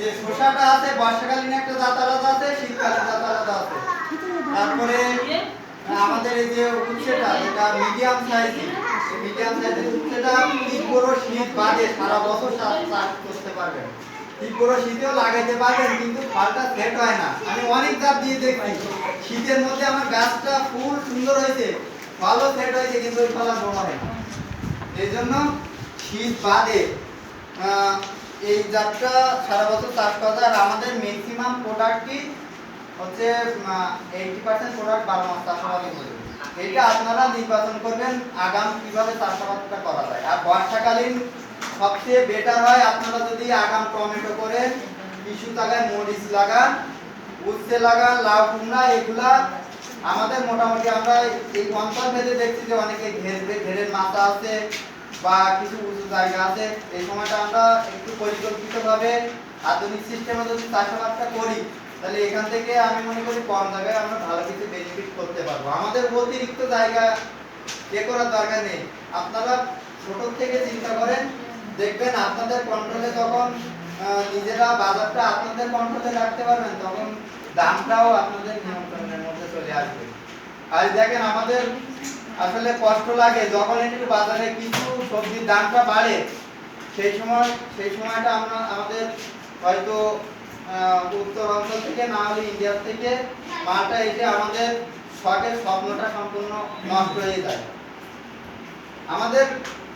যে শসাটা আছে, বর্ষাকালীন একটা জাত আলাদা আছে, শীতকালীন জাত আলাদা আছে। তারপরে আমাদের এই যে উচ্ছেটা এটা মিডিয়াম সাইজ মিডিয়াম সাইজের উচ্ছেটা তীব্র শীত বাদে সারা বছর চাষ করতে পারবেন। তীব্র শীতেও লাগাইতে পারবেন, কিন্তু ফলটা সেট হয় না। আমি অনেক জাত দিয়ে দেখছি, শীতের মধ্যে আমার গাছটা ফুল সুন্দর হয়েছে, ফলও সেট হয়েছে, কিন্তু ওই ফল আর হয় না এই জন্য শীত বাদে এই জাতটা সারা বছর চাষ করা যায়। আর আমাদের ম্যাক্সিমাম প্রোডাক্টই হচ্ছে এইটি পার্সেন্ট প্রোডাক্ট বারো মাস চাষাবাদই করি এটা আপনারা নির্বাচন করবেন আগাম কীভাবে চাষাবাদটা করা যায়। আর বর্ষাকালীন সবচেয়ে বেটার হয় আপনারা যদি আগাম টমেটো করে কিছু জায়গায় মরিচ লাগান, উচ্ছে লাগান, লাউ, কুমড়া, এগুলা আমাদের মোটামুটি আমরা এই অঞ্চল ভেদে দেখছি যে অনেকে ঘেরবে ঘেরের মাথা আছে বা কিছু উঁচু জায়গা আছে, এই সময়টা আমরা একটু পরিকল্পিতভাবে আধুনিক সিস্টেমে যদি চাষাবাদটা করি, তাহলে এখান থেকে আমি মনে করি কম জায়গায় আমরা ভালো কিছু বেনিফিট করতে পারব। আমাদের অতিরিক্ত জায়গা এ করার দরকার নেই। আপনারা ছোট থেকে চিন্তা করেন, দেখবেন আপনাদের কন্ট্রোলে যখন নিজেরা বাজারটা আপনাদের কন্ট্রোলে রাখতে পারবেন, তখন দামটাও আপনাদের নিয়ন্ত্রণের মধ্যে চলে আসবে। আজ দেখেন আমাদের আসলে কষ্ট লাগে, যখন একটু বাজারে কিছু সবজির দামটা বাড়ে, সেই সময়, সেই সময়টা আমরা, আমাদের হয়তো উত্তর অঞ্চল থেকে না হলে ইন্ডিয়ার থেকে মালটা এসে আমাদের শখের স্বপ্নটা সম্পূর্ণ নষ্ট হয়ে যায়। আমাদের